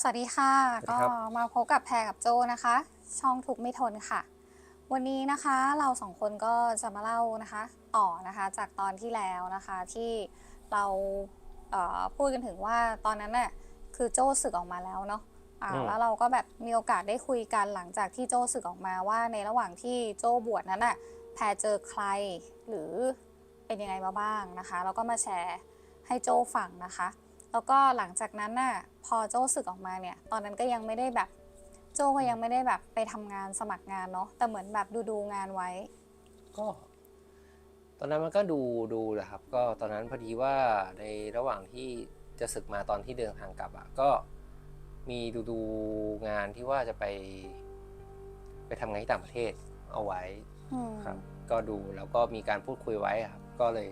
สวัสดีค่ะสวัสดีก็ครับมาพบกับแพรกับโจนะคะ ช่องทุกข์ไม่ทนค่ะ วันนี้นะคะเราสองคนก็จะมาเล่านะคะต่อนะคะจากตอนที่แล้วนะคะที่เราเอ่อพูดกันถึงว่าตอนนั้นน่ะคือโจ้สึกออกมาแล้วเนาะอ่าอืมแล้วเราก็แบบมีโอกาสได้คุยกันหลังจากที่โจ้สึกออกมาว่าในระหว่างที่โจ้บวชนั้นน่ะแพรเจอใครหรือเป็นยังไงมาบ้างนะคะแล้วก็มาแชร์ให้โจ้ฟังนะคะ แล้วก็หลังจากนั้นน่ะพอโจ้สึกออกมาเนี่ย ตอนนั้นก็ยังไม่ได้แบบโจ้ก็ยังไม่ได้แบบไปทำงานสมัครงานเนาะแต่เหมือนแบบดูดูๆงานไว้ ก็ ตอนนั้นมันก็ดูดูแหละครับ ก็ตอนนั้นพอดีว่าในระหว่างที่จะศึกมาตอนที่เดินทางกลับอะก็มีดูดูงานที่ว่าจะไป ไปทำงานที่ต่างประเทศเอาไว้อืมครับ ก็ดูแล้วก็มีการพูดคุยไว้อะครับ ก็เลย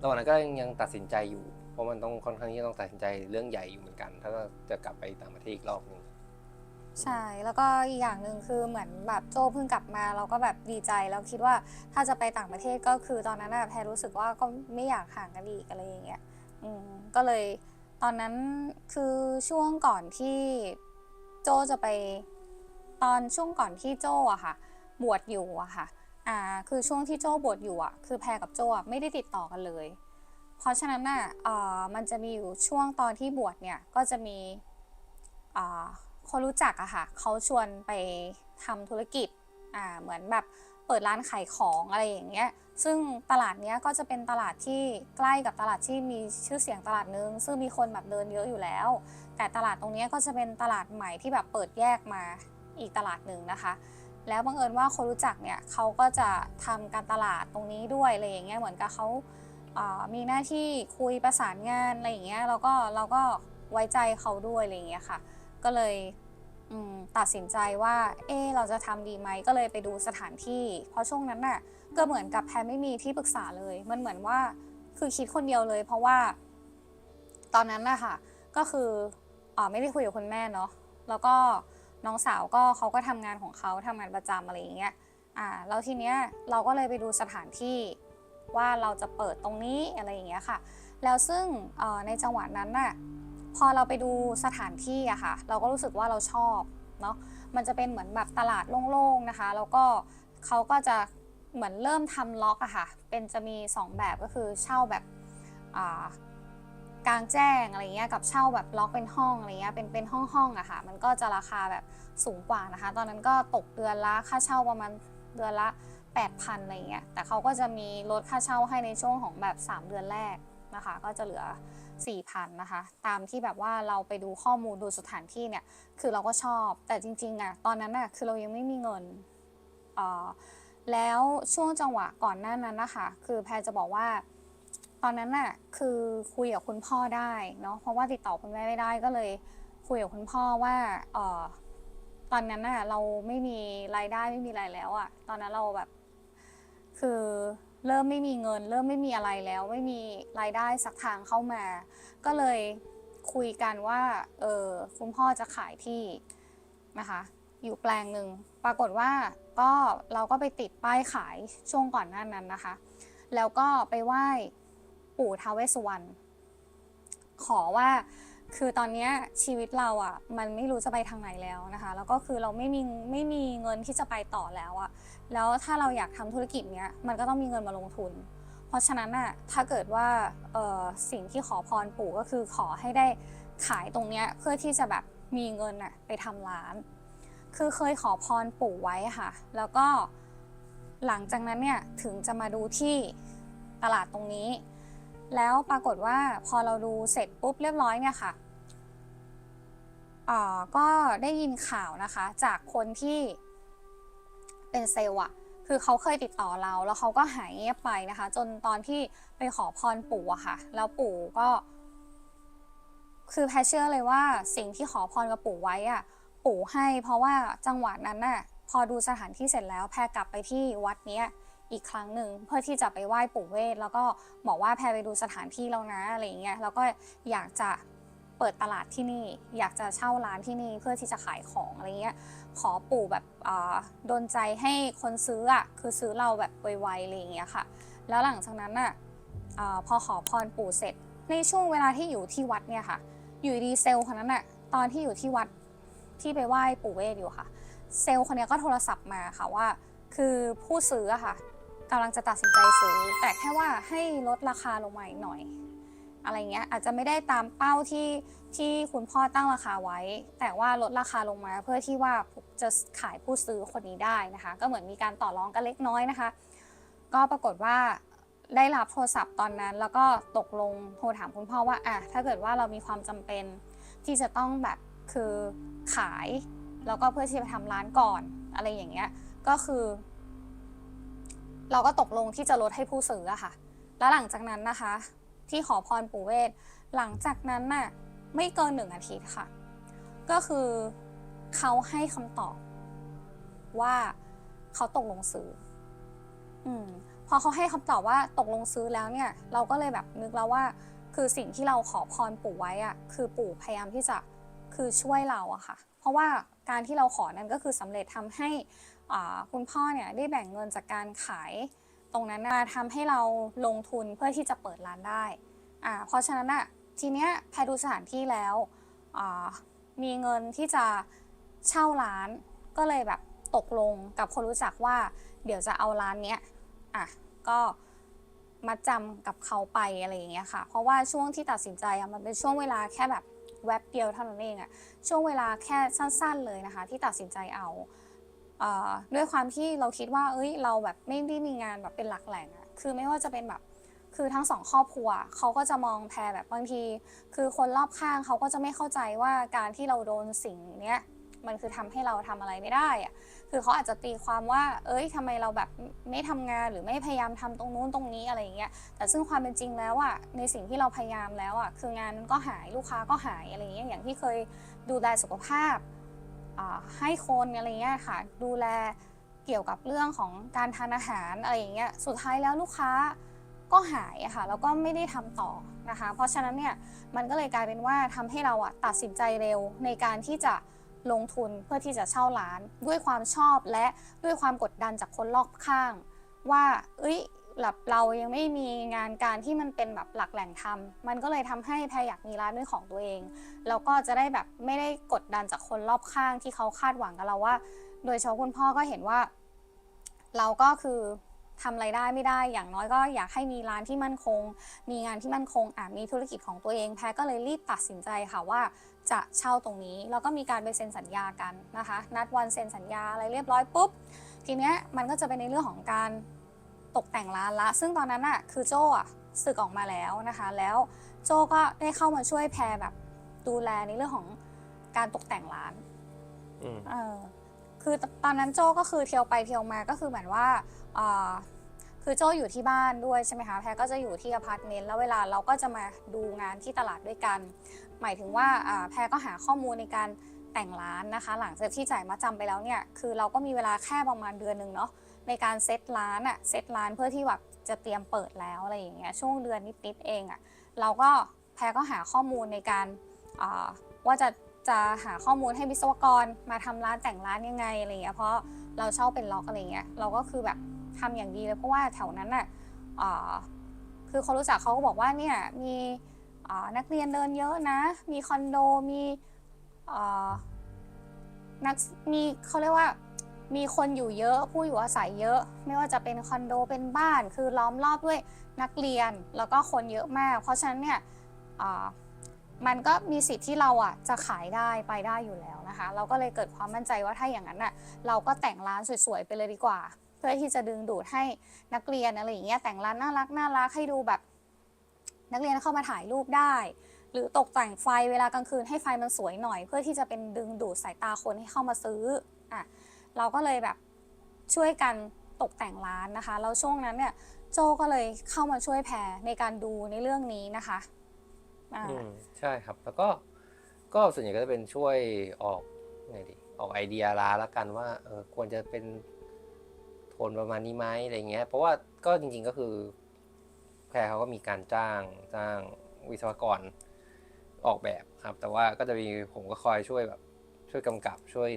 ระหว่างนั้นก็ยังตัดสินใจอยู่ เพราะมันต้องค่อนข้างที่จะต้องตัดสินใจเรื่องใหญ่อยู่เหมือนกัน ถ้าจะกลับไปต่างประเทศอีกรอบหนึ่งใช่แล้วก็อีกอย่างหนึ่งคือเหมือนแบบโจเพิ่งกลับมาเราก็แบบดีใจแล้วคิดว่าถ้าจะไปต่างประเทศก็คือตอนนั้นน่ะแพรรู้สึกว่าก็ไม่อยากห่างกันอีกอะไรอย่างเงี้ยอืมก็เลยตอนนั้นคือช่วงก่อนที่โจจะไป ตอนช่วงก่อนที่โจอะค่ะ บวชอยู่อะค่ะอ่าคือช่วงที่โจบวชอยู่อะคือแพรกับโจอะไม่ได้ติดต่อกันเลย เพราะฉะนั้นน่ะมันจะมีอยู่ช่วงตอนที่บวชเนี่ยก็จะมีคนรู้จักอะค่ะเขาชวนไปทำธุรกิจอ่าเหมือนแบบเปิดร้านขายของอะไรอย่างเงี้ย ซึ่งตลาดเนี้ยก็จะเป็นตลาดที่ใกล้กับตลาดที่มีชื่อเสียงตลาดนึง ซึ่งมีคนแบบเดินเยอะอยู่แล้ว แต่ตลาดตรงเนี้ยก็จะเป็นตลาดใหม่ที่แบบเปิดแยกมาอีกตลาดหนึ่งนะคะ แล้วบังเอิญว่าคนรู้จักเนี่ยเขาก็จะทำการตลาดตรงนี้ด้วยอะไรอย่างเงี้ย เหมือนกับเขา มีหน้าที่คุยประสานงานอะไรอย่างเงี้ยเราก็เราก็ไว้ใจเขาด้วยอะไรอย่างเงี้ยค่ะ ก็เลยตัดสินใจว่า เออเราจะทำดีไหมก็เลยไปดูสถานที่ เพราะช่วงนั้นน่ะก็เหมือนกับแพรไม่มีที่ปรึกษาเลย มันเหมือนว่าคือคิดคนเดียวเลย เพราะว่า ตอนนั้นนะคะก็คืออาไม่ได้คุยกับคุณแม่เนาะแล้วก็น้องสาวก็เขาก็ทำงานของเขาทำงานประจำอะไรอย่างเงี้ยอ่าแล้วทีเนี้ยเราก็เลยไปดูสถานที่ ว่าเราจะเปิดตรงนี้อะไรอย่างเงี้ยค่ะ แล้วซึ่งในจังหวะนั้นน่ะพอเราไปดูสถานที่อะค่ะ เราก็รู้สึกว่าเราชอบเนาะมันจะเป็นเหมือนแบบตลาดโล่งๆนะคะ แล้วก็เขาก็จะเหมือนเริ่มทำล็อกอะค่ะ เป็นจะมีสองแบบก็คือเช่าแบบกลางแจ้งอะไรเงี้ยกับเช่าแบบล็อกเป็นห้องอะไรเงี้ยเป็นเป็นห้องห้องๆอะค่ะ มันก็จะราคาแบบสูงกว่านะคะ ตอนนั้นก็ตกเดือนละค่าเช่าประมาณเดือนละ 8,000อะไรเงี้ยแต่เขาก็จะมีลดค่าเช่าให้ในช่วงของแบบ 3 เดือนแรกนะคะ ก็จะเหลือ 4,000นะคะ ตามที่แบบว่าเราไปดูข้อมูลดูสถานที่เนี่ยคือเราก็ชอบ แต่จริงๆอะตอนนั้นอะคือเรายังไม่มีเงินเอ่อแล้วช่วงจังหวะก่อนหน้านั้นนะคะ คือแพรจะบอกว่า ตอนนั้นน่ะคือคุยกับคุณพ่อได้เนาะเพราะว่าติดต่อคุณแม่ไม่ได้ก็เลยคุยกับคุณพ่อว่าเออตอนนั้นน่ะเราไม่มีรายได้ไม่มีอะไรแล้วอะตอนนั้นเราแบบ คือเริ่มไม่มีเงิน เริ่มไม่มีอะไรแล้ว ไม่มีรายได้สักทางเข้ามา ก็เลยคุยกันว่าเออคุณพ่อจะขายที่นะคะอยู่แปลงหนึ่งปรากฏว่าก็เราก็ไปติดป้ายขายช่วงก่อนหน้านั้นนะคะ แล้วก็ไปไหว้ปู่ท้าวเวสสุวรรณขอว่า คือตอนนี้ชีวิตเราอะ่ะมันไม่รู้จะไปทางไหนแล้วนะคะ แล้วก็คือเราไม่มีไม่มีเงินที่จะไปต่อแล้วอะ่ะแล้วถ้าเราอยากทำธุรกิจเนี้ยมันก็ต้องมีเงินมาลงทุน เพราะฉะนั้นอะถ้าเกิดว่าเออสิ่งที่ขอพรปู่ก็คือขอให้ได้ขายตรงเนี้ยเพื่อที่จะแบบมีเงินอะไปทำร้าน คือเคยขอพรปู่ไว้ค่ะ แล้วก็หลังจากนั้นเนี่ยถึงจะมาดูที่ตลาดตรงนี้ แล้วปรากฏว่าพอเราดูเสร็จปุ๊บเรียบร้อยเนี่ยค่ะอ่าก็ได้ยินข่าวนะคะ จากคนที่เป็นเซลล์อะคือเขาเคยติดต่อเรา แล้วเขาก็หายเงียบไปนะคะ จนตอนที่ไปขอพรปู่อะค่ะ แล้วปู่ก็ คือแพเชื่อเลยว่าสิ่งที่ขอพรกับปู่ไว้อะปู่ให้ เพราะว่าจังหวะนั้นน่ะพอดูสถานที่เสร็จแล้วแพรกลับไปที่วัดเนี้ย อีกครั้งหนึ่งเพื่อที่จะไปไหว้ปู่เวทแล้วก็บอกว่าแพรไปดูสถานที่แล้วนะอะไรอย่างเงี้ยแล้วก็อยากจะเปิดตลาดที่นี่ อยากจะเช่าร้านที่นี่เพื่อที่จะขายของอะไรเงี้ยขอปู่แบบอ่าโดนใจให้คนซื้ออะคือซื้อเราแบบไวๆอะไรอย่างเงี้ยค่ะ แล้วหลังจากนั้นน่ะพอขอพรปู่เสร็จ ในช่วงเวลาที่อยู่ที่วัดเนี่ยค่ะ อยู่ดีเซลคนนั้นน่ะตอนที่อยู่ที่วัดที่ไปไหว้ปู่เวทอยู่ค่ะ เซลคนนี้ก็โทรศัพท์มาค่ะว่า คือผู้ซื้ออะค่ะ กำลังจะตัดสินใจซื้อ แต่แค่ว่าให้ลดราคาลงมาอีกหน่อย อะไรเงี้ยอาจจะไม่ได้ตามเป้าที่ที่คุณพ่อตั้งราคาไว้ แต่ว่าลดราคาลงมาเพื่อที่ว่าจะขายผู้ซื้อคนนี้ได้นะคะ ก็เหมือนมีการต่อรองกันเล็กน้อยนะคะ ก็ปรากฏว่าได้รับโทรศัพท์ตอนนั้น แล้วก็ตกลงโทรถามคุณพ่อว่าอะถ้าเกิดว่าเรามีความจำเป็นที่จะต้องแบบคือขาย แล้วก็เพื่อที่จะทำร้านก่อนอะไรอย่างเงี้ยก็คือ เราก็ตกลงที่จะลดให้ผู้ซื้ออะค่ะ แล้วหลังจากนั้นนะคะ ที่ขอพรปู่เวทหลังจากนั้นน่ะไม่เกินหนึ่งอาทิตย์ค่ะ ก็คือเขาให้คำตอบ ว่าเขาตกลงซื้อ อืมพอเขาให้คำตอบว่าตกลงซื้อแล้วเนี่ย เราก็เลยแบบนึกแล้วว่า คือสิ่งที่เราขอพรปู่ไว้อะคือปู่พยายามที่จะคือช่วยเราอะค่ะ เพราะว่าการที่เราขอนั้นก็คือสำเร็จทำให้ คุณพ่อเนี่ยได้แบ่งเงินจากการขายตรงนั้นมาทำให้เราลงทุนเพื่อที่จะเปิดร้านได้อ่าเพราะฉะนั้นอะทีเนี้ยแพรดูสถานที่แล้วมีเงินที่จะเช่าร้านก็เลยแบบตกลงกับคนรู้จักว่า เดี๋ยวจะเอาร้านเนี้ยอะก็มาจำกับเขาไปอะไรอย่างเงี้ยค่ะ เพราะว่าช่วงที่ตัดสินใจอะมันเป็นช่วงเวลาแค่แบบแวบเดียวเท่านั้นเองอะช่วงเวลาแค่สั้น ๆ เลยนะคะ ที่ตัดสินใจเอา ด้วยความที่เราคิดว่า เอ้ย เราแบบไม่ได้มีงานแบบเป็นหลักแหล่งอะคือไม่ว่าจะเป็นแบบคือทั้งสองครอบครัวเขาก็จะมองแพรแบบบางที คือคนรอบข้างเขาก็จะไม่เข้าใจว่าการที่เราโดนสิ่งเนี้ยมันคือทำให้เราทำอะไรไม่ได้อะคือเขาอาจจะตีความว่า เอ้ยทำไมเราแบบไม่ทำงานหรือไม่พยายามทำตรงนู้นตรงนี้อะไรอย่างเงี้ย แต่ซึ่งความเป็นจริงแล้วอะในสิ่งที่เราพยายามแล้วอะคืองานมันก็หายลูกค้าก็หายอะไรอย่างเงี้ย อย่างที่เคยดูแลสุขภาพ ให้คนอะไรเงี้ยค่ะ ดูแลเกี่ยวกับเรื่องของการทานอาหารอะไรอย่างเงี้ยสุดท้ายแล้วลูกค้าก็หายอะค่ะแล้วก็ไม่ได้ทำต่อนะคะ เพราะฉะนั้นเนี่ยมันก็เลยกลายเป็นว่าทำให้เราอะตัดสินใจเร็วในการที่จะลงทุนเพื่อที่จะเช่าร้าน ด้วยความชอบและด้วยความกดดันจากคนรอบข้าง ว่าเอ้ย แบบเรายังไม่มีงานการที่มันเป็นแบบหลักแหล่งทำมันก็เลยทำให้แพรอยากมีร้านเป็นของตัวเองแล้วก็จะได้แบบไม่ได้กดดันจากคนรอบข้างที่เขาคาดหวังกับเราว่า โดยเฉพาะคุณพ่อก็เห็นว่า เราก็คือทำไรายได้ไม่ได้ อย่างน้อยก็อยากให้มีร้านที่มั่นคง มีงานที่มั่นคงอะมีธุรกิจของตัวเอง แพรก็เลยรีบตัดสินใจค่ะว่าจะเช่าตรงนี้ แล้วก็มีการไปเซ็นสัญญากันนะคะ นัดวันเซ็นสัญญาอะไรเรียบร้อยปุ๊บ ทีเนี้ยมันก็จะเป็นในเรื่องของการ ตกแต่งร้านละ ซึ่งตอนนั้นอะคือโจ้อะสึกออกมาแล้วนะคะ แล้วโจ้ก็ได้เข้ามาช่วยแพรแบบดูแลในเรื่องของการตกแต่งร้านอืมเออคือตอนนั้นโจก็คือเที่ยวไปเที่ยวมาก็คือเหมือนว่าเอ่อคือโจอยู่ที่บ้านด้วยใช่ไหมคะแพรก็จะอยู่ที่อพาร์ตเมนต์แล้วเวลาเราก็จะมาดูงานที่ตลาดด้วยกัน หมายถึงว่าอ่าแพรก็หาข้อมูลในการแต่งร้านนะคะ หลังจากที่จ่ายมาจำไปแล้วเนี่ยคือเราก็มีเวลาแค่ประมาณเดือนหนึ่งเนาะ ในการเซตร้านอะเซตร้านเพื่อที่แบบจะเตรียมเปิดแล้วอะไรอย่างเงี้ยช่วงเดือนนิดๆเองอะเราก็แพรก็หาข้อมูลในการว่าจะจะหาข้อมูลให้วิศวกรมาทำร้านแต่งร้านยังไงอะไรเงี้ยเพราะเราเช่าเป็นล็อกอะไรเงี้ยเราก็คือแบบทำอย่างดีเลยเพราะว่าแถวนั้นน่ะอคือคนรู้จักเขาก็บอกว่าเนี่ยมีนักเรียนเดินเยอะนะ มีคอนโดมีนักมีเขาเรียกว่า มีคนอยู่เยอะผู้อยู่อาศัยเยอะ ไม่ว่าจะเป็นคอนโดเป็นบ้าน คือล้อมรอบด้วยนักเรียนแล้วก็คนเยอะมาก เพราะฉะนั้นเนี่ยมันก็มีสิทธิ์ที่เราอะจะขายได้ไปได้อยู่แล้วนะคะ เราก็เลยเกิดความมั่นใจว่าถ้าอย่างนั้นอะเราก็แต่งร้านสวยๆไปเลยดีกว่า เพื่อที่จะดึงดูดให้นักเรียนอะไรอย่างเงี้ยแต่งร้านน่ารักน่ารักให้ดูแบบ นักเรียนเข้ามาถ่ายรูปได้ หรือตกแต่งไฟเวลากลางคืนให้ไฟมันสวยหน่อย เพื่อที่จะเป็นดึงดูดสายตาคนให้เข้ามาซื้ออะ เราก็เลยแบบช่วยกันตกแต่งร้านนะคะแล้วช่วงนั้นเนี่ยโจก็เลยเข้ามาช่วยแพรในการดูในเรื่องนี้นะคะอ่าอืมใช่ครับ แล้วก็ก็ส่วนใหญ่ก็จะเป็นช่วยออกไงดีออกไอเดียร้านละกันว่าเออควรจะเป็นโทนประมาณนี้ไหมอะไรเงี้ย เพราะว่าก็จริงๆก็คือ แพรเขาก็มีการจ้างจ้างวิศวกรออกแบบครับ แต่ว่าก็จะมีผมก็คอยช่วยแบบช่วยกำกับช่วย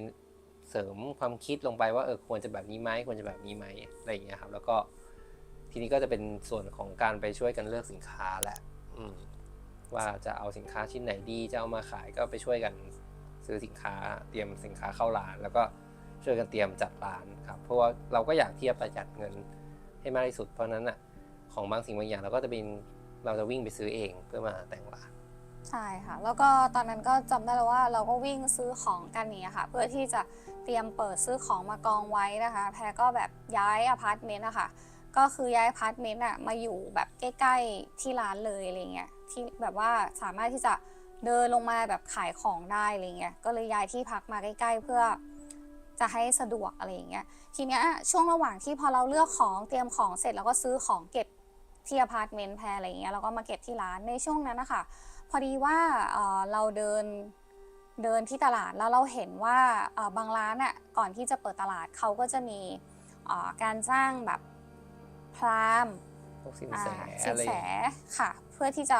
เสริมความคิดลงไปว่าเออควรจะแบบนี้ไหมควรจะแบบนี้ไหมอะไรอย่างเงี้ยครับ แล้วก็ทีนี้ก็จะเป็นส่วนของการไปช่วยกันเลือกสินค้าแหละว่าจะเอาสินค้าชิ้นไหนดีจะเอามาขายก็ไปช่วยกันซื้อสินค้าเตรียมสินค้าเข้าร้าน แล้วก็ช่วยกันเตรียมจัดร้านครับ เพราะว่าเราก็อยากที่จะประหยัดเงินให้มากที่สุด เพราะนั้นอะของบางสิ่งบางอย่างเราก็จะเป็นเราจะวิ่งไปซื้อเองเพื่อมาแต่งร้านใช่ค่ะ แล้วก็ตอนนั้นก็จำได้แล้วว่าเราก็วิ่งซื้อของกันนี้ค่ะ เพื่อที่จะ เตรียมเปิดซื้อของมากองไว้นะคะ แพรก็แบบย้ายอพาร์ตเมนต์อะค่ะก็คือย้ายอพาร์ตเมนต์อะมาอยู่แบบใกล้ๆที่ร้านเลยอะไรเงี้ยที่แบบว่าสามารถที่จะเดินลงมาแบบขายของได้อะไรเงี้ยก็เลยย้ายที่พักมาใกล้ ๆ เพื่อจะให้สะดวกอะไรอย่างเงี้ยทีเนี้ยช่วงระหว่างที่พอเราเลือกของเตรียมของเสร็จแล้วก็ซื้อของเก็บที่อพาร์ตเมนต์แพรอะไรเงี้ยแล้วก็มาเก็บที่ร้านในช่วงนั้นนะคะพอดีว่าเเราเดิน เดินที่ตลาดแล้วเราเห็นว่าเอ่อบางร้านอะก่อนที่จะเปิดตลาดเขาก็จะมีเอ่อการจ้างแบบพราหมณ์พวกสินอ่าแสสินอะไรแสค่ะ เพื่อที่จะ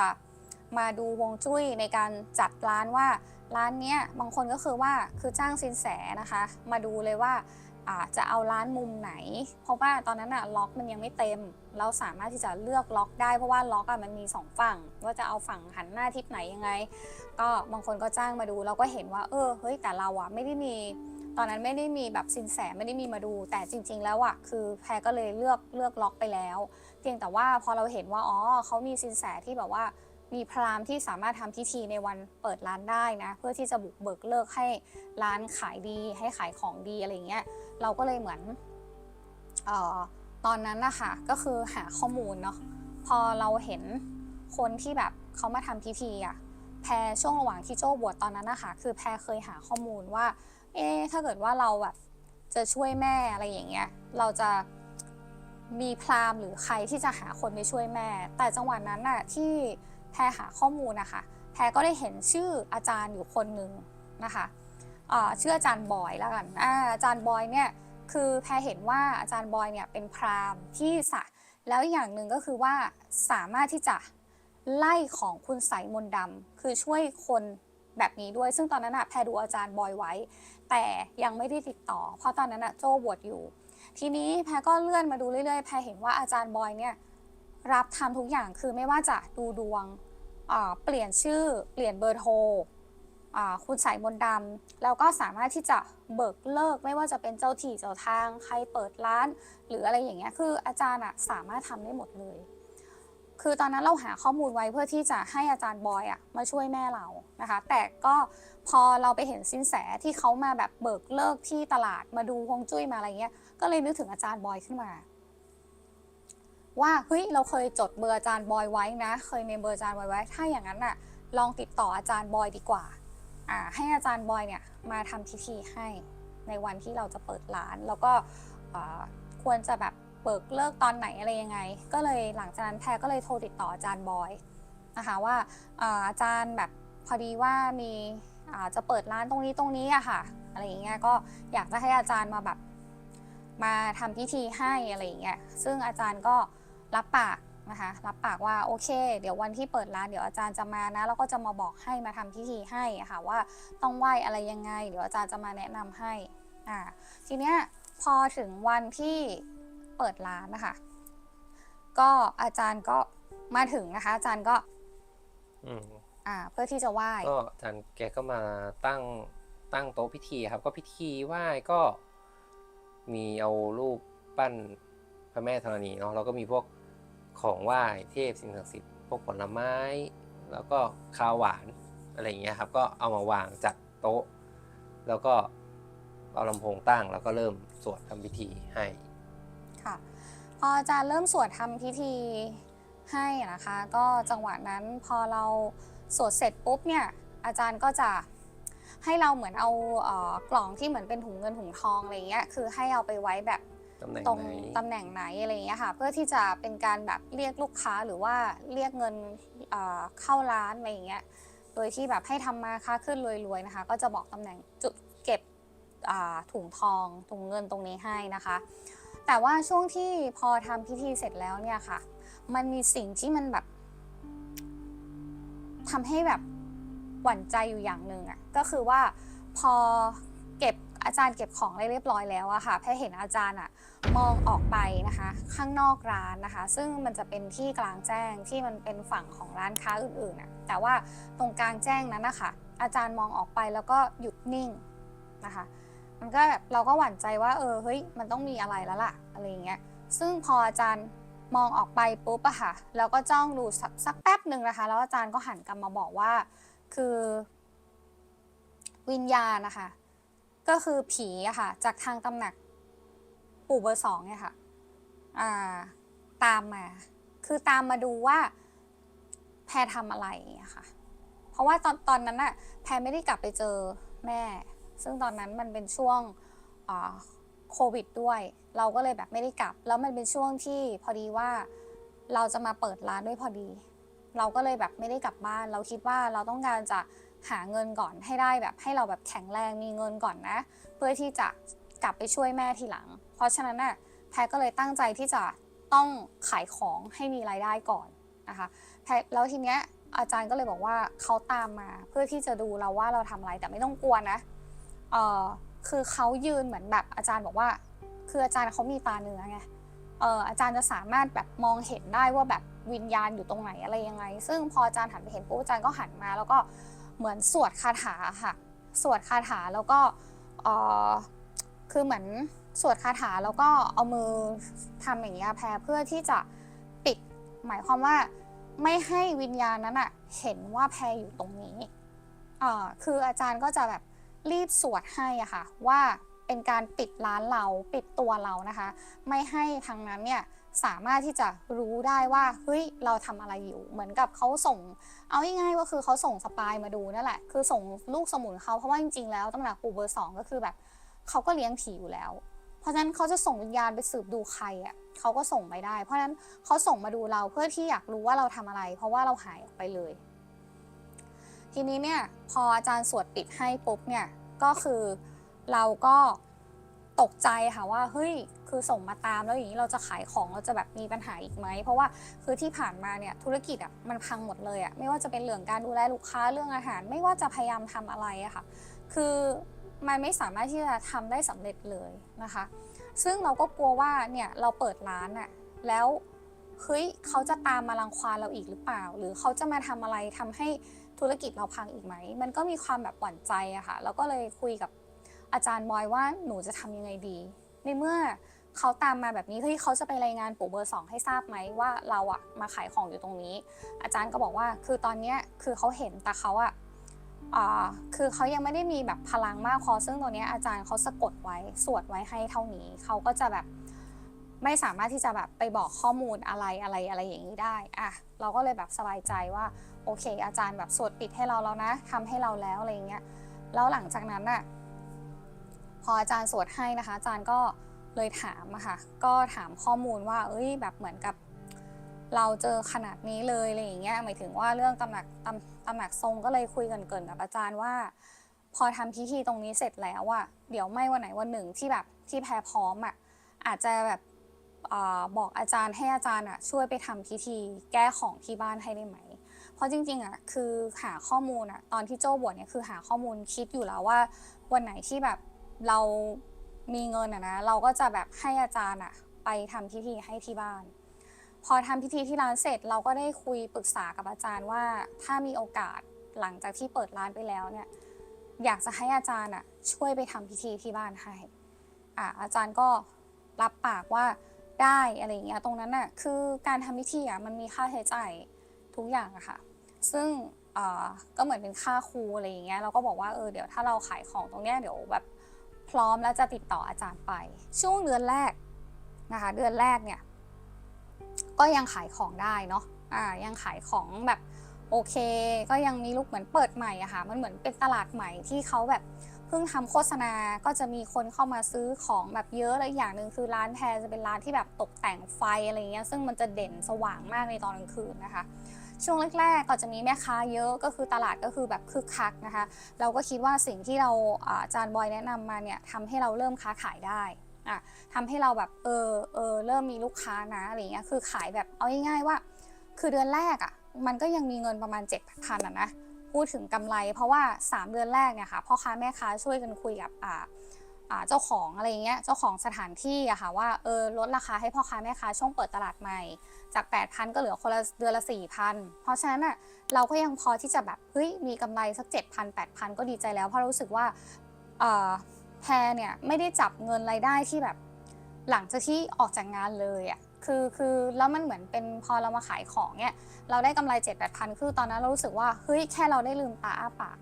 มาดูฮวงจุ้ยในการจัดร้านว่าร้านเนี้ยบางคนก็คือว่าคือจ้างสินแสนะคะ มาดูเลยว่าอ่า จะเอาร้านมุมไหน เพราะว่าตอนนั้นอะล็อกมันยังไม่เต็ม เราสามารถที่จะเลือกล็อกได้เพราะว่าล็อกอะมันมีสองฝั่ง ว่าจะเอาฝั่งหันหน้าทิศไหนยังไง ก็บางคนก็จ้างมาดูเราก็เห็นว่า เออเฮ้ยแต่เราอะไม่ได้มี ตอนนั้นไม่ได้มีแบบสินแสไม่ได้มีมาดู แต่จริง ๆ แล้วอะคือแพรก็เลยเลือกเลือกล็อกไปแล้ว เพียงแต่ว่าพอเราเห็นว่าอ๋อเขามีสินแสที่แบบว่ามีพราหมณ์ที่สามารถทำพิธีในวันเปิดร้านได้นะ เพื่อที่จะบุกเบิกเลิกให้ร้านขายดีให้ขายของดีอะไรเงี้ย เราก็เลยเหมือนออตอนนั้นนะคะก็คือหาข้อมูลเนาะพอเราเห็นคนที่แบบเขามาทำพิธีอะแพรช่วงระหว่างที่โจ้บวชตอนนั้นนะคะคือแพรเคยหาข้อมูลว่า เอ๊ถ้าเกิดว่าเราแบบจะช่วยแม่อะไรอย่างเงี้ย เราจะมีพราหม์หรือใครที่จะหาคนไปช่วยแม่ แต่จังหวะนั้นน่ะที่แพรหาข้อมูลนะคะ แพรก็ได้เห็นชื่ออาจารย์อยู่คนหนึ่งนะคะ อ่าชื่ออาจารย์บอยแล้วกันอาจารย์บอยเนี่ยคือแพรเห็นว่าอาจารย์บอยเนี่ยเป็นพราหมณ์ที่สะแล้วอย่างหนึ่งก็คือว่าสามารถที่จะไล่ของคุณใสมนต์ดำคือช่วยคนแบบนี้ด้วย ซึ่งตอนนั้นน่ะแพรดูอาจารย์บอยไว้ แต่ยังไม่ได้ติดต่อ เพราะตอนนั้นน่ะโจ้บวชอยู่ ทีนี้แพรก็เลื่อนมาดูเรื่อยๆ แพรเห็นว่าอาจารย์บอยเนี่ยรับทำทุกอย่างคือไม่ว่าจะดูดวงเปลี่ยนชื่อ เปลี่ยนเบอร์โทร คุณสายมนต์ดำแล้วก็สามารถที่จะเบิกเลิกไม่ว่าจะเป็นเจ้าที่เจ้าทางใครเปิดร้าน หรืออะไรอย่างเงี้ยคืออาจารย์อะสามารถทำได้หมดเลย คือตอนนั้นเราหาข้อมูลไว้เพื่อที่จะให้อาจารย์บอยอะมาช่วยแม่เรานะคะ แต่ก็พอเราไปเห็นสินแสที่เขามาแบบเบิกเลิกที่ตลาดมาดูฮวงจุ้ยมาอะไรเงี้ยก็เลยนึกถึงอาจารย์บอยขึ้นมาว่าเฮ้ยเราเคยจดเบอร์อาจารย์บอยไว้นะ เคยเมมเบอร์อาจารย์บอยไว้ ถ้าอย่างนั้นน่ะลองติดต่ออาจารย์บอยดีกว่า ให้อาจารย์บอยเนี่ยมาทำพิธีให้ในวันที่เราจะเปิดร้าน แล้วก็ควรจะแบบเบิกเลิกตอนไหนอะไรยังไง ก็เลยหลังจากนั้นแพรก็เลยโทรติดต่ออาจารย์บอยนะคะว่าอาจารย์แบบพอดีว่ามีจะเปิดร้านตรงนี้ตรงนี้อะค่ะอะไรอย่างเงี้ยก็อยากจะให้อาจารย์มาแบบมาทำพิธีให้อะไรอย่างเงี้ยซึ่งอาจารย์ก็รับปาก นะคะ รับปากว่าโอเค เดี๋ยววันที่เปิดร้านเดี๋ยวอาจารย์จะมานะแล้วก็จะมาบอกให้มาทำพิธีให้อะค่ะว่าต้องไหว้อะไรยังไง เดี๋ยวอาจารย์จะมาแนะนำให้อ่าทีเนี้ยพอถึงวันที่เปิดร้านนะคะ ก็อาจารย์ก็มาถึงนะคะ อาจารย์ก็อืมอ่า เพื่อที่จะไหว้ก็อาจารย์แกก็มาตั้งตั้งโต๊ะพิธีครับ ก็พิธีไหว้ก็มีเอารูปปั้นพระแม่ธรณีเนาะแล้วก็มีพวก ของไหว้เทพสิ่งศักดิ์สิทธิ์พวกผลไม้ แล้วก็ข้าวหวานอะไรอย่างเงี้ยครับก็เอามาวางจัดโต๊ะ แล้วก็เอาลำโพงตั้ง แล้วก็เริ่มสวดทำพิธีให้ค่ะพออาจารย์เริ่มสวดทำพิธีให้นะคะ ก็จังหวะนั้นพอเราสวดเสร็จปุ๊บเนี่ยอาจารย์ก็จะให้เราเหมือนเอากล่องที่เหมือนเป็นถุงเงินถุงทองอะไรเงี้ยคือให้เอาไปไว้แบบ ตำแหน่งตรงไหนตำแหน่งไหนอะไรเงี้ยค่ะ เพื่อที่จะเป็นการแบบเรียกลูกค้าหรือว่าเรียกเงินเอ่อเข้าร้านอะไรเงี้ยโดยที่แบบให้ทำมาค้าขึ้นรวยๆนะคะ ก็จะบอกตำแหน่งจุดเก็บถุงทองถุงเงินตรงนี้ให้นะคะ แต่ว่าช่วงที่พอทำพิธีเสร็จแล้วเนี่ยค่ะ มันมีสิ่งที่มันแบบทำให้แบบหวั่นใจอยู่อย่างหนึ่งอะก็คือว่าพอเก็บ อาจารย์เก็บของเรียบร้อยแล้วอะค่ะแพรเห็นอาจารย์อะมองออกไปนะคะ ข้างนอกร้านนะคะ ซึ่งมันจะเป็นที่กลางแจ้งที่มันเป็นฝั่งของร้านค้าอื่นๆอะแต่ว่าตรงกลางแจ้งนั้นนะคะอาจารย์มองออกไปแล้วก็หยุดนิ่งนะคะ มันก็แบบเราก็หวั่นใจว่าเออเฮ้ยมันต้องมีอะไรแล้วล่ะอะไรอย่างเงี้ยซึ่งพออาจารย์มองออกไปปุ๊บอะค่ะแล้วก็จ้องดูสสักแป๊บหนึ่งนะคะ แล้วอาจารย์ก็หันกลับมาบอกว่าคือวิญญาณนะคะ ก็คือผีอะค่ะ จากทางตำหนักปู่เบอร์สองเนี่ยค่ะอ่าตามมา คือตามมาดูว่าแพรทำอะไรอะค่ะ เพราะว่าตอนตอนนั้นอะแพรไม่ได้กลับไปเจอแม่ ซึ่งตอนนั้นมันเป็นช่วงอ่าโควิดด้วย เราก็เลยแบบไม่ได้กลับ แล้วมันเป็นช่วงที่พอดีว่าเราจะมาเปิดร้านด้วยพอดี เราก็เลยแบบไม่ได้กลับบ้าน เราคิดว่าเราต้องการจะ หาเงินก่อนให้ได้แบบให้เราแบบแข็งแรงมีเงินก่อนนะ เพื่อที่จะกลับไปช่วยแม่ทีหลัง เพราะฉะนั้นน่ะแพรก็เลยตั้งใจที่จะต้องขายของให้มีรายได้ก่อนนะคะแพรแล้วทีเนี้ยอาจารย์ก็เลยบอกว่าเขาตามมาเพื่อที่จะดูเราว่าเราทำอะไรแต่ไม่ต้องกลัวนะเออคือเขายืนเหมือนแบบอาจารย์บอกว่า คืออาจารย์เขามีตาเนื้อไงเอออาจารย์จะสามารถแบบมองเห็นได้ว่าแบบวิญญาณอยู่ตรงไหนอะไรยังไง ซึ่งพออาจารย์หันไปเห็นปุ๊บอาจารย์ก็หันมาแล้วก็ เหมือนสวดคาถาค่ะ สวดคาถาแล้วก็คือเหมือนสวดคาถาแล้วก็เอามือทำอย่างเงี้ยแพรเพื่อที่จะปิด หมายความว่าไม่ให้วิญญาณนั้นอะเห็นว่าแพรอยู่ตรงนี้คืออาจารย์ก็จะแบบรีบสวดให้อะค่ะว่าเป็นการปิดร้านเราปิดตัวเรานะคะ ไม่ให้ทางนั้นเนี่ย สามารถที่จะรู้ได้ว่าเฮ้ยเราทำอะไรอยู่ เหมือนกับเขาส่ง เอาง่ายๆว่าคือเขาส่งสปายมาดูนั่นแหละ คือส่งลูกสมุนเขาเพราะว่าจริงๆแล้วตำหนักปู่เบอร์สองก็คือแบบเขาก็เลี้ยงผีอยู่แล้ว เพราะฉะนั้นเขาจะส่งวิญญาณไปสืบดูใครอะเขาก็ส่งไปได้ เพราะฉะนั้นเขาส่งมาดูเราเพื่อที่อยากรู้ว่าเราทำอะไร เพราะว่าเราหายออกไปเลย ทีนี้เนี่ยพออาจารย์สวดปิดให้ปุ๊บเนี่ยก็คือเราก็ตกใจค่ะว่าเฮ้ย คือส่งมาตามแล้วอย่างนี้เราจะขายของเราจะแบบมีปัญหาอีกไหม เพราะว่าคือที่ผ่านมาเนี่ยธุรกิจอะมันพังหมดเลยอะไม่ว่าจะเป็นเรื่องการดูแลลูกค้าเรื่องอาหาร ไม่ว่าจะพยายามทำอะไรอะค่ะ คือมันไม่สามารถที่จะทำได้สำเร็จเลยนะคะ ซึ่งเราก็กลัวว่าเนี่ยเราเปิดร้านอะแล้วเฮ้ยเขาจะตามมารังควานเราอีกหรือเปล่า หรือเขาจะมาทำอะไรทำให้ธุรกิจเราพังอีกไหม มันก็มีความแบบหวั่นใจอะค่ะแล้วก็เลยคุยกับอาจารย์บอยว่าหนูจะทำยังไงดี ในเมื่อ เขาตามมาแบบนี้เฮ้ยเขาจะไปรายงานปู่เบอร์สองให้ทราบไหมว่าเราอะมาขายของอยู่ตรงนี้ อาจารย์ก็บอกว่าคือตอนเนี้ยคือเขาเห็นแต่เขาอะคือเขายังไม่ได้มีแบบพลังมากพอซึ่งตัวเนี้ยอาจารย์เขาสะกดไว้สวดไว้ให้เท่านี้เขาก็จะแบบไม่สามารถที่จะแบบไปบอกข้อมูลอะไรอะไรอะไรอย่างนี้ได้อะเราก็เลยแบบสบายใจว่าโอเค อาจารย์แบบสวดปิดให้เราแล้วนะทำให้เราแล้วอะไรอย่างเงี้ยแล้วหลังจากนั้นน่ะพออาจารย์สวดให้นะคะ อาจารย์ก็ เลยถามอะค่ะก็ถามข้อมูลว่า เอ้ยแบบเหมือนกับ เราเจอขนาดนี้เลยอะไรอย่างเงี้ยหมายถึงว่าเรื่องตำหนักตำตำหนักทรงก็เลยคุยกันเกินกับอาจารย์ว่า พอทำพิธีตรงนี้เสร็จแล้วอะเดี๋ยวไม่วันไหนวันหนึ่งที่แบบที่แพรพร้อมอะอาจจะแบบอบอกอาจารย์ให้อาจารย์อะช่วยไปทำพิธีแก้ของที่บ้านให้ได้ไหม เพราะจริงๆอะคือหาข้อมูลอะตอนที่โจ้บวชเนี่ยคือหาข้อมูลคิดอยู่แล้วว่า วันไหนที่แบบเรา มีเงินอะนะเราก็จะแบบให้อาจารย์อะไปทำพิธีให้ที่บ้าน พอทำพิธีที่ร้านเสร็จเราก็ได้คุยปรึกษากับอาจารย์ว่าถ้ามีโอกาสหลังจากที่เปิดร้านไปแล้วเนี่ยอยากจะให้อาจารย์อะช่วยไปทำพิธีที่บ้านให้อะอาจารย์ก็รับปากว่าได้อะไรอย่างเงี้ยตรงนั้นน่ะคือการทำพิธีอะมันมีค่าใช้จ่ายทุกอย่างอะค่ะ ซึ่งเอ่อก็เหมือนเป็นค่าครูอะไรอย่างเงี้ยเราก็บอกว่าเออเดี๋ยวถ้าเราขายของตรงเนี้ยเดี๋ยวแบบ ร้อมแล้วจะติดต่ออาจารย์ไป ช่วงเดือนแรกนะคะ เดือนแรกเนี่ย ก็ยังขายของได้เนาะอ่ายังขายของแบบโอเค ก็ยังมีลูกเหมือนเปิดใหม่อะค่ะ มันเหมือนเป็นตลาดใหม่ที่เขาแบบเพิ่งทำโฆษณาก็จะมีคนเข้ามาซื้อของแบบเยอะและอีกอย่างหนึ่งคือร้านแพรจะเป็นร้านที่แบบตกแต่งไฟอะไรเงี้ยซึ่งมันจะเด่นสว่างมากในตอนกลางคืนนะคะ ช่วงแรกๆก็จะมีแม่ค้าเยอะก็คือตลาดก็คือแบบคึกคักนะคะ เราก็คิดว่าสิ่งที่เราอาจารย์บอยแนะนำมาเนี่ยทำให้เราเริ่มค้าขายได้อะทำให้เราแบบเออเออเริ่มมีลูกค้านะอะไรเงี้ยคือขายแบบเอาง่ายๆว่า คือเดือนแรกอะ่ะมันก็ยังมีเงินประมาณ 7 0 0 0อะนะพูดถึงกำไรเพราะว่า 3 เดือนแรกเนี่ยค่ะพ่อค้าแม่ค้าช่วยกันคุยกับอ่า เจ้าของอะไรเงี้ยเจ้าของสถานที่อะค่ะว่าเออลดราคาให้พ่อค้าแม่ค้าช่วงเปิดตลาดใหม่ จาก 8,000 ก็เหลือคนละเดือนละ 4,000 เพราะฉะนั้นอะเราก็ยังพอที่จะแบบเฮ้ยมีกำไรสัก 7,000 8,000 ก็ดีใจแล้วเพราะรู้สึกว่าแพรเนี่ยไม่ได้จับเงินรายได้ที่แบบหลังจากที่ออกจากงานเลยอะคือคือแล้วมันเหมือนเป็นพอเรามาขายของเนี่ยเราได้กำไร7 8 0 0 0 คือตอนนั้นเรารู้สึกว่าเฮ้ยแค่เราได้ลืมตาอ้าปาก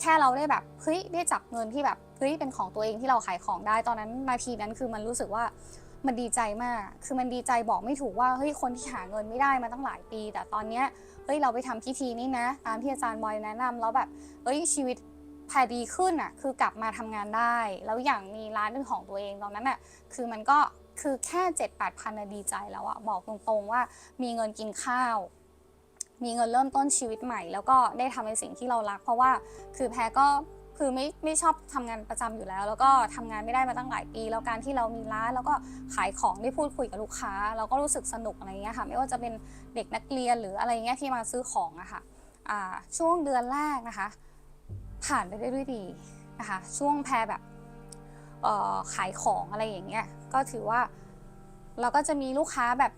แค่เราได้แบบเฮ้ยได้จับเงินที่แบบเฮ้ยเป็นของตัวเองที่เราขายของได้ตอนนั้นนาทีนั้นคือมันรู้สึกว่ามันดีใจมาก คือมันดีใจบอกไม่ถูกว่าเฮ้ยคนที่หาเงินไม่ได้มาตั้งหลายปี แต่ตอนเนี้ยเฮ้ยเราไปทำพิธีนี่นะ ตามที่อาจารย์บอยแนะนำแล้วแบบเฮ้ยชีวิตแพรดีขึ้นอะคือกลับมาทำงานได้ แล้วอย่างมีร้านเป็นของตัวเองตอนนั้นอะคือมันก็คือแค่7 8 0 0 0นดีใจแล้วอะบอกตรงๆว่ามีเงินกินข้าว มีเงินเริ่มต้นชีวิตใหม่ แล้วก็ได้ทำในสิ่งที่เรารัก เพราะว่าคือแพรก็คือไม่ไม่ชอบทำงานประจำอยู่แล้ว แล้วก็ทำงานไม่ได้มาตั้งหลายปี แล้วการที่เรามีร้านแล้วก็ขายของได้พูดคุยกับลูกค้า เราก็รู้สึกสนุกอะไรเงี้ยค่ะ ไม่ว่าจะเป็นเด็กนักเรียนหรืออะไรเงี้ยที่มาซื้อของอะค่ะอ่าช่วงเดือนแรกนะคะ ผ่านไปได้ด้วยดีนะคะช่วงแพรแบบเอ่อขายของอะไรอย่างเงี้ยก็ถือว่าเราก็จะมีลูกค้าแบบ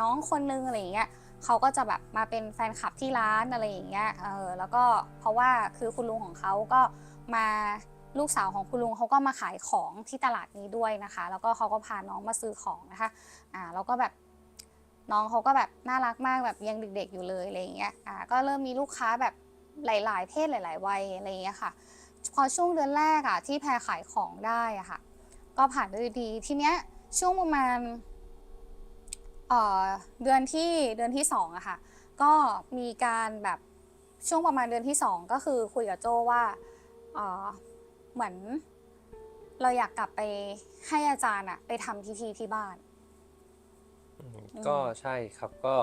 น้องคนนึงอะไรอย่างเงี้ย เขาก็จะแบบมาเป็นแฟนคลับที่ร้านอะไรอย่างเงี้ยเออแล้วก็เพราะว่าคือคุณลุงของเขาก็มาลูกสาวของคุณลุงเขาก็มาขายของที่ตลาดนี้ด้วยนะคะ แล้วก็เขาก็พาน้องมาซื้อของนะคะอ่าแล้วก็แบบน้องเขาก็แบบน่ารักมากแบบยังเด็ก ๆ อยู่เลยอะไรอย่างเงี้ยอ่าก็เริ่มมีลูกค้าแบบหลาย ๆ เพศหลาย ๆ วัยอะไรอย่างเงี้ยค่ะ พอช่วงเดือนแรกอะที่แพรขายของได้อะค่ะ ก็ผ่านไปด้วยดีทีเนี้ยช่วงประมาณ เอ่อเดือนที่เดือนที่สองอะค่ะ ก็มีการแบบช่วงประมาณเดือนที่สองก็คือคุยกับโจว่าเอ่อเหมือน เราอยากกลับไปให้อาจารย์อะไปทำพิธีที่บ้านอืม ก็ใช่ครับก็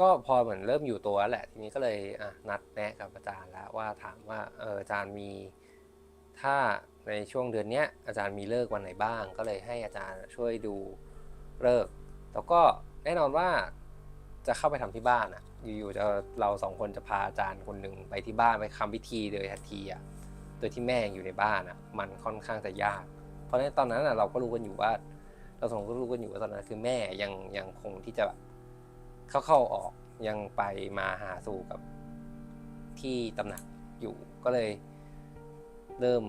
ก็พอเหมือนเริ่มอยู่ตัวแล้วแหละทีนี้ก็เลยอะนัดแนะกับอาจารย์แล้วว่าถามว่าเอออาจารย์มีถ้าในช่วงเดือนเนี้ยอาจารย์มีเลิกวันไหนบ้าง ก็เลยให้อาจารย์ช่วยดูเลิก แล้วก็แน่นอนว่าจะเข้าไปทำที่บ้านอะ อยู่ๆจะเราสองคนจะพาอาจารย์คนหนึ่งไปที่บ้านไปทำพิธีโดยทันทีอะโดยที่แม่ยังอยู่ในบ้านอะ มันค่อนข้างจะยาก เพราะฉะนั้นตอนนั้นอะเราก็รู้กันอยู่ว่า เราสองคนก็รู้กันอยู่ว่าตอนนั้นคือแม่ยังยังคงที่จะแบบเข้าเข้าออกยังไปมาหาสู่กับที่ตำหนักอยู่ก็เลยเริ่ม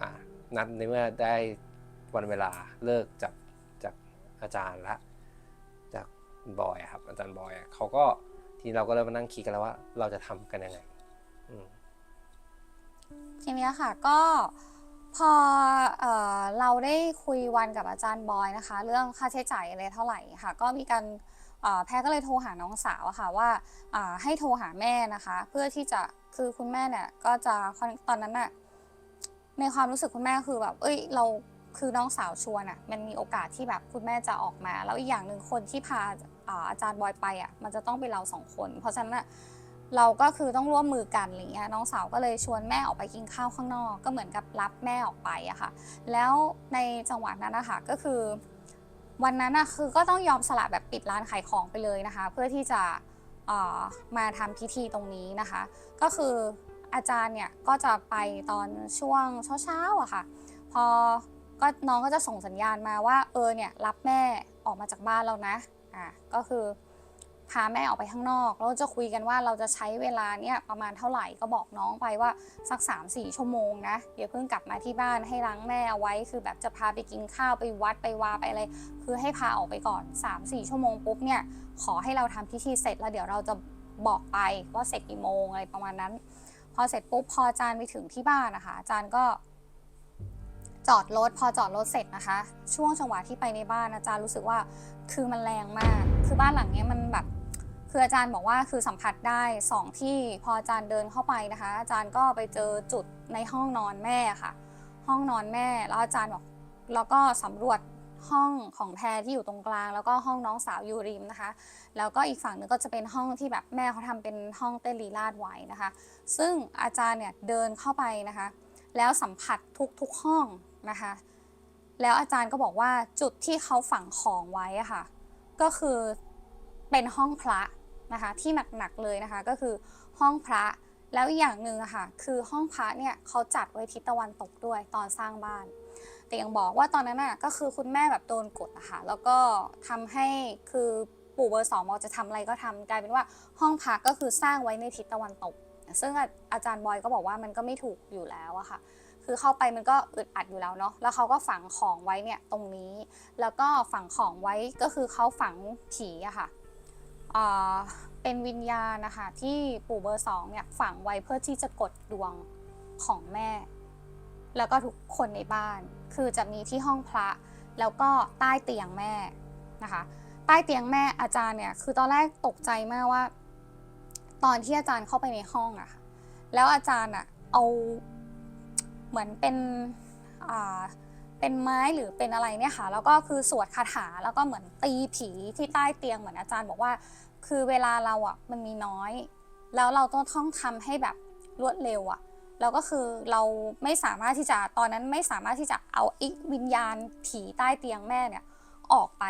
อะนัดในเมื่อได้วันเวลาเลิกจากจากอาจารย์ละ บอยครับ อาจารย์บอยเขาก็ทีเราก็เริ่มมานั่งคิดกันแล้วว่า เราจะทำกันยังไงอืมทีนี้ค่ะก็พอเออเราได้คุยวันกับอาจารย์บอยนะคะ เรื่องค่าใช้จ่ายอะไรเท่าไหร่ค่ะ ก็มีการแพรก็เลยโทรหาน้องสาวค่ะว่าาให้โทรหาแม่นะคะ เพื่อที่จะคือคุณแม่เนี่ยก็จะตอนนั้นน่ะในความรู้สึกคุณแม่คือแบบ เอ้ย เราคือน้องสาวชวนอะมันมีโอกาสที่แบบคุณแม่จะออกมา แล้วอีกอย่างหนึ่งคนที่พา อาจารย์บอยไปอะมันจะต้องเป็นเราสองคน เพราะฉะนั้นอะเราก็คือต้องร่วมมือกันอะไรเงี้ยน้องสาวก็เลยชวนแม่ออกไปกินข้าวข้างนอก ก็เหมือนกับรับแม่ออกไปอะค่ะ แล้วในจังหวะนั้นนะคะก็คือ วันนั้นอะคือก็ต้องยอมสละแบบปิดร้านขายของไปเลยนะคะ เพื่อที่จะมาทำพิธีตรงนี้นะคะ ก็คืออาจารย์เนี่ยก็จะไปตอนช่วงเช้าๆอะค่ะ พอก็น้องก็จะส่งสัญญาณมาว่าเออเนี่ยรับแม่ออกมาจากบ้านแล้วนะ อะ ก็คือพาแม่ออกไปข้างนอกแล้วจะคุยกันว่าเราจะใช้เวลาเนี่ยประมาณเท่าไหร่ก็บอกน้องไปว่าสัก 3-4 ชั่วโมงนะอย่าเพิ่งกลับมาที่บ้านให้ล้างแม่เอาไว้คือแบบจะพาไปกินข้าวไปวัดไปวาไปอะไรคือให้พาออกไปก่อน 3-4 ชั่วโมงปุ๊บเนี่ยขอให้เราทำพิธีเสร็จแล้วเดี๋ยวเราจะบอกไปว่าเสร็จกี่โมงอะไรประมาณนั้น พอเสร็จปุ๊บพออาจารย์ไปถึงที่บ้านนะคะอาจารย์ก็ จอดรถพอจอดรถเสร็จนะคะ ช่วงจังหวะที่ไปในบ้านอาจารย์รู้สึกว่าคือมันแรงมาก คือบ้านหลังนี้มันแบบคืออาจารย์บอกว่าคือสัมผัสได้สองที่พออาจารย์เดินเข้าไปนะคะ อาจารย์ก็ไปเจอจุดในห้องนอนแม่ค่ะ ห้องนอนแม่แล้วอาจารย์บอกแล้วก็สำรวจห้องของแพรที่อยู่ตรงกลาง แล้วก็ห้องน้องสาวยูริมนะคะ แล้วก็อีกฝั่งหนึงก็จะเป็นห้องที่แบบแม่เขาทำเป็นห้องเต้นลีลาดไว้นะคะ ซึ่งอาจารย์เนี่ยเดินเข้าไปนะคะ แล้วสัมผัสทุกๆห้อง นะคะ แล้วอาจารย์ก็บอกว่าจุดที่เขาฝังของไว้อะค่ะ ก็คือเป็นห้องพระนะคะที่หนักๆเลยนะคะก็คือห้องพระแล้วอีกอย่างหนึ่งอะค่ะคือห้องพระเนี่ยเขาจัดไว้ทิศตะวันตกด้วยตอนสร้างบ้าน แต่ยังบอกว่าตอนนั้นน่ะก็คือคุณแม่แบบโดนกดอะค่ะแล้วก็ทำให้คือปู่เบอร์สองบอกจะทำอะไรก็ทำกลายเป็นว่าห้องพักก็คือสร้างไว้ในทิศตะวันตก ซึ่งอาจารย์บอยก็บอกว่ามันก็ไม่ถูกอยู่แล้วอะค่ะ คือเข้าไปมันก็อึดอัดอยู่แล้วเนาะแล้วเขาก็ฝังของไว้เนี่ยตรงนี้ แล้วก็ฝังของไว้ก็คือเขาฝังผีอะค่ะอ่าเป็นวิญญาณนะคะที่ปู่เบอร์สองเนี่ยฝังไว้เพื่อที่จะกดดวงของแม่ แล้วก็ทุกคนในบ้าน คือจะมีที่ห้องพระ แล้วก็ใต้เตียงแม่นะคะ ใต้เตียงแม่อาจารย์เนี่ยคือตอนแรกตกใจมากว่า ตอนที่อาจารย์เข้าไปในห้องอะค่ะแล้วอาจารย์อะเอา เหมือนเป็นอ่าเป็นไม้หรือเป็นอะไรเนี่ยค่ะ แล้วก็คือสวดคาถาแล้วก็เหมือนตีผีที่ใต้เตียงเหมือนอาจารย์บอกว่า คือเวลาเราอะมันมีน้อย แล้วเราต้องท่องทำให้แบบรวดเร็วอะแล้วก็คือเราไม่สามารถที่จะตอนนั้นไม่สามารถที่จะเอาอ้วิญญาณผีใต้เตียงแม่เนี่ยออกไป